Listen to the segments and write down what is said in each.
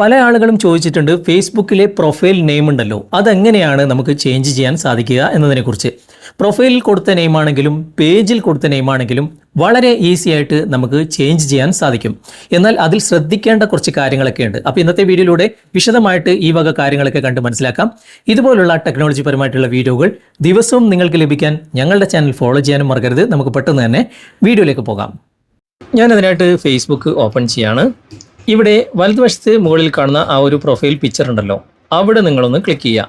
പല ആളുകളും ചോദിച്ചിട്ടുണ്ട് ഫേസ്ബുക്കിലെ പ്രൊഫൈൽ നെയിം ഉണ്ടല്ലോ അതെങ്ങനെയാണ് നമുക്ക് ചേഞ്ച് ചെയ്യാൻ സാധിക്കുക എന്നതിനെക്കുറിച്ച്? പ്രൊഫൈലിൽ കൊടുത്ത നെയിമാണെങ്കിലും പേജിൽ കൊടുത്ത നെയിമാണെങ്കിലും വളരെ ഈസി ആയിട്ട് നമുക്ക് ചേഞ്ച് ചെയ്യാൻ സാധിക്കും. എന്നാൽ അതിൽ ശ്രദ്ധിക്കേണ്ട കുറച്ച് കാര്യങ്ങളൊക്കെ ഉണ്ട്. അപ്പോൾ ഇന്നത്തെ വീഡിയോയിലൂടെ വിശദമായിട്ട് ഈ വക കാര്യങ്ങളൊക്കെ കണ്ട് മനസ്സിലാക്കാം. ഇതുപോലുള്ള ടെക്നോളജി പരമായിട്ടുള്ള വീഡിയോകൾ ദിവസവും നിങ്ങൾക്ക് ലഭിക്കാൻ ഞങ്ങളുടെ ചാനൽ ഫോളോ ചെയ്യാനും മറക്കരുത്. നമുക്ക് പെട്ടെന്ന് തന്നെ വീഡിയോയിലേക്ക് പോകാം. ഞാൻ അതിനായിട്ട് ഫേസ്ബുക്ക് ഓപ്പൺ ചെയ്യാണ്. ഇവിടെ വലതുവശത്ത് മുകളിൽ കാണുന്ന ആ ഒരു പ്രൊഫൈൽ പിക്ചർ ഉണ്ടല്ലോ. അവിടെ നിങ്ങളൊന്ന് ക്ലിക്ക് ചെയ്യുക.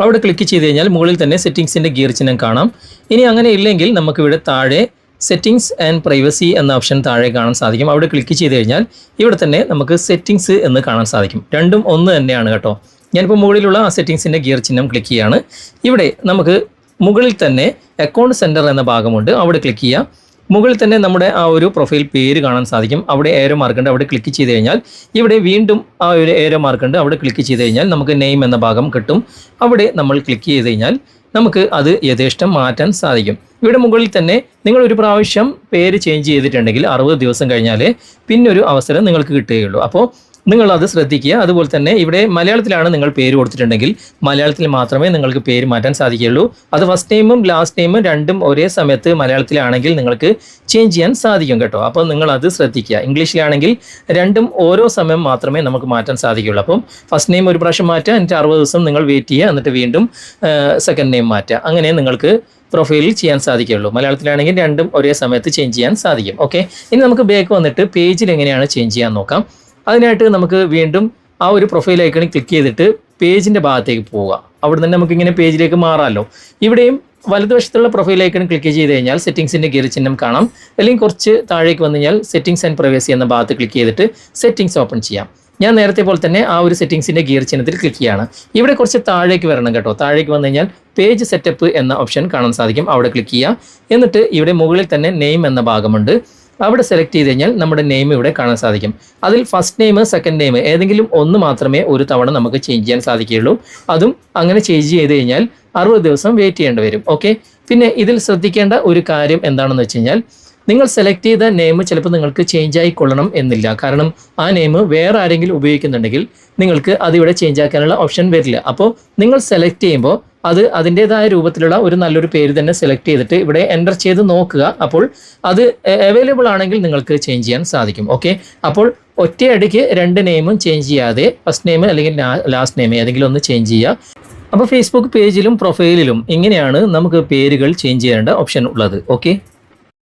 അവിടെ ക്ലിക്ക് ചെയ്ത് കഴിഞ്ഞാൽ മുകളിൽ തന്നെ സെറ്റിങ്സിന്റെ ഗിയർ ചിഹ്നം കാണാം. ഇനി അങ്ങനെ ഇല്ലെങ്കിൽ നമുക്കിവിടെ താഴെ സെറ്റിങ്സ് ആൻഡ് പ്രൈവസി എന്ന ഓപ്ഷൻ താഴെ കാണാൻ സാധിക്കും. അവിടെ ക്ലിക്ക് ചെയ്ത് കഴിഞ്ഞാൽ ഇവിടെ തന്നെ നമുക്ക് സെറ്റിങ്സ് എന്ന് കാണാൻ സാധിക്കും. രണ്ടും ഒന്ന് തന്നെയാണ് കേട്ടോ. ഞാനിപ്പോൾ മുകളിലുള്ള ആ സെറ്റിങ്സിന്റെ ഗിയർ ചിഹ്നം ക്ലിക്ക് ചെയ്യുകയാണ് ഇവിടെ നമുക്ക് മുകളിൽ തന്നെ അക്കൗണ്ട് സെന്റർ എന്ന ഭാഗമുണ്ട്. അവിടെ ക്ലിക്ക് ചെയ്യുക. മുകളിൽ തന്നെ നമ്മുടെ ആ ഒരു പ്രൊഫൈൽ പേര് കാണാൻ സാധിക്കും. അവിടെ ഏരോ മാർക്ക് ഉണ്ട്. അവിടെ ക്ലിക്ക് ചെയ്ത് കഴിഞ്ഞാൽ ഇവിടെ വീണ്ടും ആ ഒരു ഏരോ മാർക്ക് ഉണ്ട്. അവിടെ ക്ലിക്ക് ചെയ്ത് കഴിഞ്ഞാൽ നമുക്ക് നെയിം എന്ന ഭാഗം കിട്ടും. അവിടെ നമ്മൾ ക്ലിക്ക് ചെയ്ത് കഴിഞ്ഞാൽ നമുക്ക് അത് യഥേഷ്ടം മാറ്റാൻ സാധിക്കും. ഇവിടെ മുകളിൽ തന്നെ നിങ്ങൾ ഒരു പ്രാവശ്യം പേര് ചേഞ്ച് ചെയ്തിട്ടുണ്ടെങ്കിൽ അറുപത് ദിവസം കഴിഞ്ഞാൽ പിന്നൊരു അവസരം നിങ്ങൾക്ക് കിട്ടുകയുള്ളൂ. അപ്പോൾ നിങ്ങൾ അത് ശ്രദ്ധിക്കുക. അതുപോലെ തന്നെ ഇവിടെ മലയാളത്തിലാണ് നിങ്ങൾ പേര് കൊടുത്തിട്ടുണ്ടെങ്കിൽ മലയാളത്തിൽ മാത്രമേ നിങ്ങൾക്ക് പേര് മാറ്റാൻ സാധിക്കുകയുള്ളൂ. അത് ഫസ്റ്റ് നെയിമും ലാസ്റ്റ് നെയിമും രണ്ടും ഒരേ സമയത്ത് മലയാളത്തിലാണെങ്കിൽ നിങ്ങൾക്ക് ചേഞ്ച് ചെയ്യാൻ സാധിക്കും കേട്ടോ. അപ്പോൾ നിങ്ങൾ അത് ശ്രദ്ധിക്കുക. ഇംഗ്ലീഷിലാണെങ്കിൽ രണ്ടും ഓരോ സമയം മാത്രമേ നമുക്ക് മാറ്റാൻ സാധിക്കുകയുള്ളൂ. അപ്പം ഫസ്റ്റ് നെയിം ഒരു പ്രാവശ്യം മാറ്റുക എന്നിട്ട് അറുപത് ദിവസം നിങ്ങൾ വെയിറ്റ് ചെയ്യുക എന്നിട്ട് വീണ്ടും സെക്കൻഡ് നെയിം മാറ്റുക. അങ്ങനെ നിങ്ങൾക്ക് പ്രൊഫൈലിൽ ചെയ്യാൻ സാധിക്കുകയുള്ളൂ. മലയാളത്തിലാണെങ്കിൽ രണ്ടും ഒരേ സമയത്ത് ചേഞ്ച് ചെയ്യാൻ സാധിക്കും. ഓക്കെ ഇനി നമുക്ക് ബാക്ക് വന്നിട്ട് പേജിൽ എങ്ങനെയാണ് ചേഞ്ച് ചെയ്യാൻ നോക്കാം. അതിനായിട്ട് നമുക്ക് വീണ്ടും ആ ഒരു പ്രൊഫൈൽ ഐക്കണിൽ ക്ലിക്ക് ചെയ്തിട്ട് പേജിന്റെ ഭാഗത്തേക്ക് പോവുക. അവിടെ നിന്ന് നമുക്ക് ഇങ്ങനെ പേജിലേക്ക് മാറാമല്ലോ ഇവിടെയും വലതുവശത്തുള്ള പ്രൊഫൈൽ ഐക്കൺ ക്ലിക്ക് ചെയ്ത് കഴിഞ്ഞാൽ സെറ്റിംഗ്സിന്റെ ഗിയർ ചിഹ്നം കാണാം. അല്ലെങ്കിൽ കുറച്ച് താഴേക്ക് വന്നു കഴിഞ്ഞാൽ സെറ്റിംഗ്സ് ആൻഡ് പ്രൈവസി എന്ന ഭാഗത്ത് ക്ലിക്ക് ചെയ്തിട്ട് സെറ്റിംഗ്സ് ഓപ്പൺ ചെയ്യാം. ഞാൻ നേരത്തെ പോലെ തന്നെ ആ ഒരു സെറ്റിംഗ്സിന്റെ ഗിയർ ചിഹ്നത്തിൽ ക്ലിക്ക് ചെയ്യാണ്. ഇവിടെ കുറച്ച് താഴേക്ക് വരണം കേട്ടോ. താഴേക്ക് വന്നു കഴിഞ്ഞാൽ പേജ് സെറ്റപ്പ് എന്ന ഓപ്ഷൻ കാണാൻ സാധിക്കും. അവിടെ ക്ലിക്ക് ചെയ്യുക. എന്നിട്ട് ഇവിടെ മുകളിൽ തന്നെ നെയിം എന്ന ഭാഗമുണ്ട്. അവിടെ സെലക്ട് ചെയ്ത് കഴിഞ്ഞാൽ നമ്മുടെ നെയിം ഇവിടെ കാണാൻ സാധിക്കും. അതിൽ ഫസ്റ്റ് നെയിം സെക്കൻഡ് നെയിം ഏതെങ്കിലും ഒന്ന് മാത്രമേ ഒരു തവണ നമുക്ക് ചേഞ്ച് ചെയ്യാൻ സാധിക്കുകയുള്ളൂ. അതും അങ്ങനെ ചേഞ്ച് ചെയ്ത് കഴിഞ്ഞാൽ അറുപത് ദിവസം വെയിറ്റ് ചെയ്യേണ്ടി വരും. ഓക്കെ പിന്നെ ഇതിൽ ശ്രദ്ധിക്കേണ്ട ഒരു കാര്യം എന്താണെന്ന് വെച്ച് കഴിഞ്ഞാൽ നിങ്ങൾ സെലക്ട് ചെയ്ത നെയിം ചിലപ്പോൾ നിങ്ങൾക്ക് ചേഞ്ച് ആയിക്കൊള്ളണം എന്നില്ല. കാരണം ആ നെയിം വേറെ ആരെങ്കിലും ഉപയോഗിക്കുന്നുണ്ടെങ്കിൽ നിങ്ങൾക്ക് അതിവിടെ ചേഞ്ച് ആക്കാനുള്ള ഓപ്ഷൻ വരില്ല. അപ്പോൾ നിങ്ങൾ സെലക്ട് ചെയ്യുമ്പോൾ അത് അതിന്റെതായ രൂപത്തിലുള്ള ഒരു നല്ലൊരു പേര് തന്നെ സെലക്ട് ചെയ്തിട്ട് ഇവിടെ എന്റർ ചെയ്ത് നോക്കുക. അപ്പോൾ അത് അവൈലബിൾ ആണെങ്കിൽ നിങ്ങൾക്ക് ചേഞ്ച് ചെയ്യാൻ സാധിക്കും. ഓക്കെ അപ്പോൾ ഒറ്റയടിക്ക് രണ്ട് നെയിമും ചേഞ്ച് ചെയ്യാതെ ഫസ്റ്റ് നെയിം അല്ലെങ്കിൽ ലാസ്റ്റ് നെയിം ഏതെങ്കിലും ഒന്ന് ചേഞ്ച് ചെയ്യുക. അപ്പോൾ ഫേസ്ബുക്ക് പേജിലും പ്രൊഫൈലിലും ഇങ്ങനെയാണ് നമുക്ക് പേരുകൾ ചേഞ്ച് ചെയ്യേണ്ട ഓപ്ഷൻ ഉള്ളത്. ഓക്കെ